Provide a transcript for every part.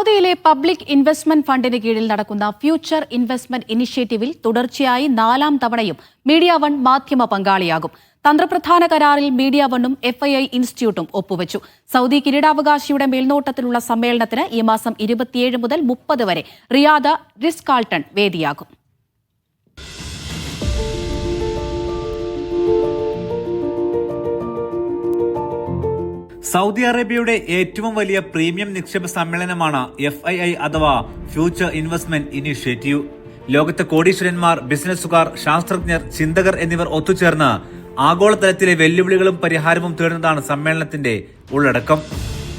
സൗദിയിലെ public investment ഫണ്ടിന് കീഴിൽ നടക്കുന്ന ഫ്യൂച്ചർ ഇൻവെസ്റ്റ്മെന്റ് ഇനിഷ്യേറ്റീവിൽ തുടർച്ചയായി നാലാം തവണയും മീഡിയ വൺ മാധ്യമ പങ്കാളിയാകും. തന്ത്രപ്രധാന കരാറിൽ മീഡിയ വണ്ണും എഫ്ഐഐ ഇൻസ്റ്റിറ്റ്യൂട്ടും ഒപ്പുവച്ചു. സൗദി കിരീടാവകാശിയുടെ മേൽനോട്ടത്തിലുള്ള സമ്മേളനത്തിന് ഈ മാസം ഇരുപത്തിയേഴ് മുതൽ മുപ്പത് വരെ റിയാദ റിസ്കാൾട്ടൺ വേദിയാകും. സൗദി അറേബ്യയുടെ ഏറ്റവും വലിയ പ്രീമിയം നിക്ഷേപ സമ്മേളനമാണ് എഫ് ഐ ഐ അഥവാ ഫ്യൂച്ചർ ഇൻവെസ്റ്റ്മെന്റ് ഇനിഷ്യേറ്റീവ് ലോകത്തെ കോടീശ്വരന്മാർ ബിസിനസ്സുകാർ ശാസ്ത്രജ്ഞർ ചിന്തകർ എന്നിവർ ഒത്തുചേർന്ന് ആഗോളതലത്തിലെ വെല്ലുവിളികളും പരിഹാരവും തേടുന്നതാണ് സമ്മേളനത്തിന്റെ ഉള്ളടക്കം.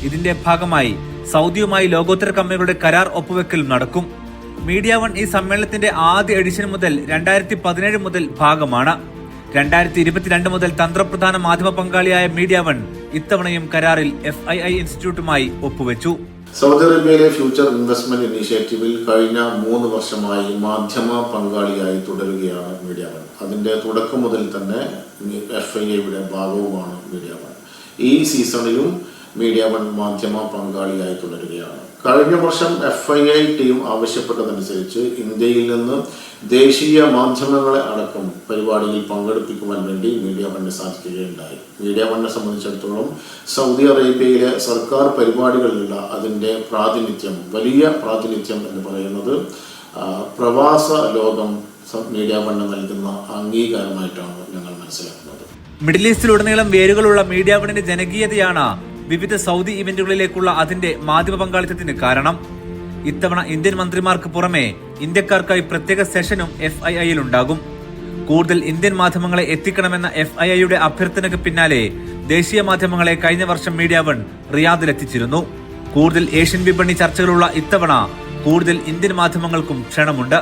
ഇതിന്റെ ഭാഗമായി സൗദിയുമായി ലോകോത്തര കമ്പനികളുടെ കരാർ ഒപ്പുവെക്കലും നടക്കും. മീഡിയ വൺ ഈ സമ്മേളനത്തിന്റെ ആദ്യ എഡിഷൻ മുതൽ രണ്ടായിരത്തി പതിനേഴ് മുതൽ ഭാഗമാണ്. രണ്ടായിരത്തി ഇരുപത്തിരണ്ട് മുതൽ തന്ത്രപ്രധാന മാധ്യമ പങ്കാളിയായ മീഡിയ വൺ ഇത്തവണയും കരാറിൽ എഫ് ഐ ഐ ഇൻസ്റ്റിറ്റ്യൂട്ടുമായി ഒപ്പുവെച്ചു. സൗദി അറേബ്യയിലെ ഫ്യൂച്ചർ ഇൻവെസ്റ്റ്മെന്റ് ഇനീഷ്യേറ്റീവിൽ കഴിഞ്ഞ മൂന്ന് വർഷമായി മാധ്യമ പങ്കാളിയായി തുടരുകയാണ് മീഡിയ വൺ. അതിന്റെ തുടക്കം മുതൽ തന്നെ എഫ് ഐ ഐയുടെ ഭാഗവുമാണ് മീഡിയ വൺ. ഈ സീസണിലും മീഡിയ വൺ മാധ്യമ പങ്കാളിയായി തുടരുകയാണ്. കഴിഞ്ഞ വർഷം എഫ് ഐ ഐ ടീം ആവശ്യപ്പെട്ടതനുസരിച്ച് ഇന്ത്യയിൽ നിന്ന് ദേശീയ മാധ്യമങ്ങളെ അടക്കം പരിപാടിയിൽ പങ്കെടുപ്പിക്കുവാൻ വേണ്ടി മീഡിയ ഫണ്ട് സാധിക്കുകയുണ്ടായി മീഡിയ ഫണ്ടിനെ സംബന്ധിച്ചിടത്തോളം സൗദി അറേബ്യയിലെ സർക്കാർ പരിപാടികളിലുള്ള അതിന്റെ പ്രാതിനിധ്യം വലിയ പ്രാതിനിധ്യം എന്ന് പറയുന്നത് പ്രവാസ ലോകം മീഡിയ ഫണ്ട് നൽകുന്ന അംഗീകാരമായിട്ടാണ് ഞങ്ങൾ മനസ്സിലാക്കുന്നത്. മിഡിൽ ഈസ്റ്റിലുടനീളം വേരുകളുള്ള മീഡിയ ഫണ്ടിന്റെ ജനകീയതയാണ് വിവിധ സൗദി ഇവന്റുകളിലേക്കുള്ള അതിന്റെ മാധ്യമ പങ്കാളിത്തത്തിന് കാരണം. ഇത്തവണ ഇന്ത്യൻ മന്ത്രിമാർക്ക് പുറമെ ഇന്ത്യക്കാർക്കായി പ്രത്യേക സെഷനും എഫ് ഐ ഐയിൽ ഉണ്ടാകും കൂടുതൽ ഇന്ത്യൻ മാധ്യമങ്ങളെ എത്തിക്കണമെന്ന എഫ് ഐ ഐയുടെ അഭ്യർത്ഥനയ്ക്ക് പിന്നാലെ ദേശീയ മാധ്യമങ്ങളെ കഴിഞ്ഞ വർഷം മീഡിയ വൺ റിയാദിലെത്തിച്ചിരുന്നു. കൂടുതൽ ഏഷ്യൻ വിപണി ചർച്ചകളുള്ള ഇത്തവണ കൂടുതൽ ഇന്ത്യൻ മാധ്യമങ്ങൾക്കും ക്ഷണമുണ്ട്.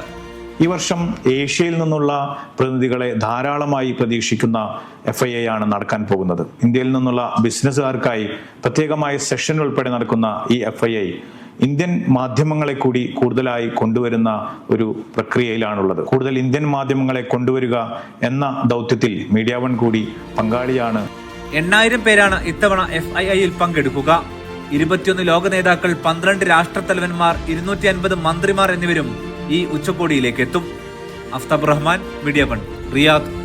ഈ വർഷം ഏഷ്യയിൽ നിന്നുള്ള പ്രതിനിധികളെ ധാരാളമായി പ്രതീക്ഷിക്കുന്ന എഫ് ഐ ആണ് നടക്കാൻ പോകുന്നത്. ഇന്ത്യയിൽ നിന്നുള്ള ബിസിനസ്സുകാർക്കായി പ്രത്യേകമായ സെഷൻ ഉൾപ്പെടെ നടക്കുന്ന ഈ എഫ് ഐ ഐ ഇന്ത്യൻ മാധ്യമങ്ങളെ കൂടി കൂടുതലായി കൊണ്ടുവരുന്ന ഒരു പ്രക്രിയയിലാണുള്ളത്. കൂടുതൽ ഇന്ത്യൻ മാധ്യമങ്ങളെ കൊണ്ടുവരിക എന്ന ദൗത്യത്തിൽ മീഡിയ വൺ കൂടി പങ്കാളിയാണ്. എണ്ണായിരം പേരാണ് ഇത്തവണ എഫ് ഐ ഐയിൽ പങ്കെടുക്കുക. ഇരുപത്തിയൊന്ന് ലോക നേതാക്കൾ പന്ത്രണ്ട് രാഷ്ട്രത്തലവന്മാർ ഇരുന്നൂറ്റി അൻപത് മന്ത്രിമാർ എന്നിവരും ഈ ഉച്ചകോടിയിലേക്ക് എത്തും Aftab Rahman Media One Riyadh.